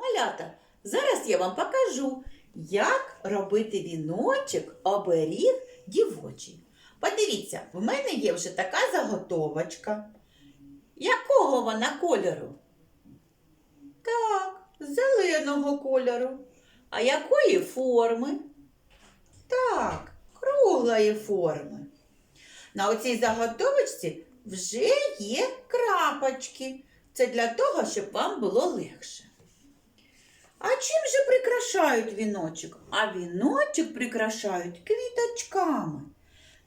Малята, зараз я вам покажу, як робити віночок оберіг дівочий. Подивіться, в мене є вже така заготовочка. Якого вона кольору? Так, зеленого кольору. А якої форми? Так, круглої форми. На оцій заготовочці вже є крапочки. Це для того, щоб вам було легше. А чим же прикрашають віночок? А віночок прикрашають квіточками.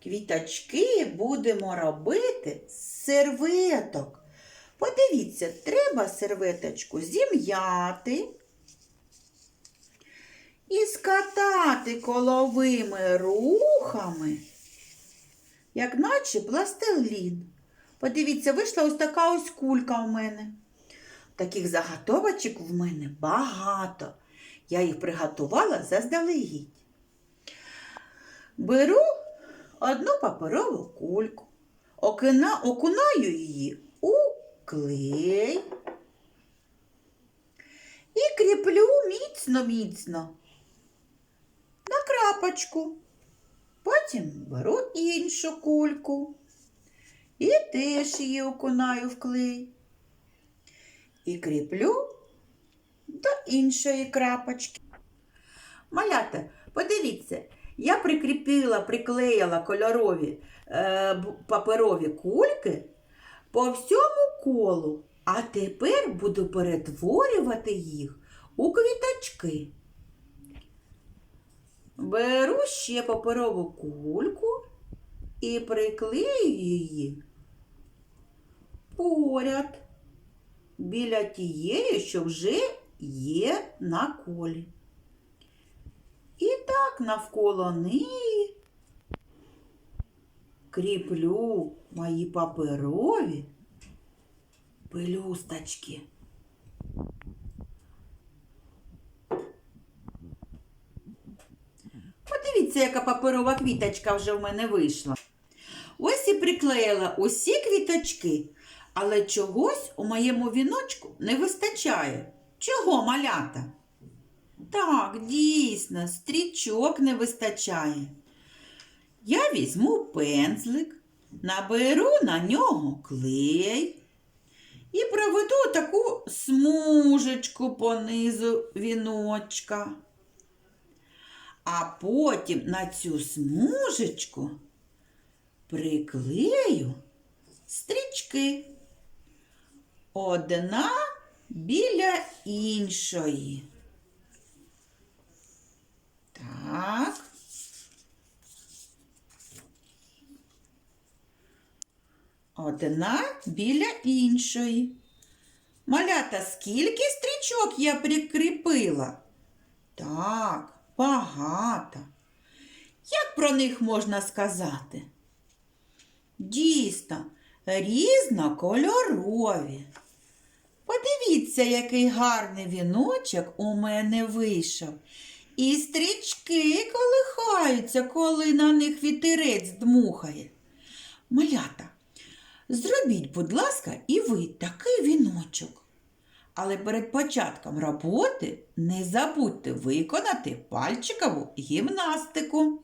Квіточки будемо робити з серветок. Подивіться, треба серветочку зім'яти і скатати коловими рухами, як наче пластилін. Подивіться, вийшла ось така ось кулька у мене. Таких заготовочок в мене багато. Я їх приготувала заздалегідь. Беру одну паперову кульку, окина, окунаю її у клей і кріплю міцно-міцно на крапочку. Потім беру іншу кульку і теж її окунаю в клей і кріплю до іншої крапочки. Малята, подивіться, я прикріпила, приклеїла кольорові е, паперові кульки по всьому колу, а тепер буду перетворювати їх у квіточки. Беру ще паперову кульку і приклею її поряд біля тієї, що вже є на колі. І так навколо неї кріплю мої паперові пелюсточки. Подивіться, яка паперова квіточка вже в мене вийшла. Ось і приклеїла усі квіточки, але чогось у моєму віночку не вистачає. Чого малята? Так, дійсно, стрічок не вистачає. Я візьму пензлик, наберу на нього клей і проведу таку смужечку по низу віночка. А потім на цю смужечку приклею стрічки. Одна біля іншої. Так. Одна біля іншої. Малята, скільки стрічок я прикріпила? Так, багато. Як про них можна сказати? Дійсно, різнокольорові. Подивіться, який гарний віночок у мене вийшов. І стрічки колихаються, коли на них вітерець дмухає. Малята, зробіть, будь ласка, і ви такий віночок. Але перед початком роботи не забудьте виконати пальчикову гімнастику.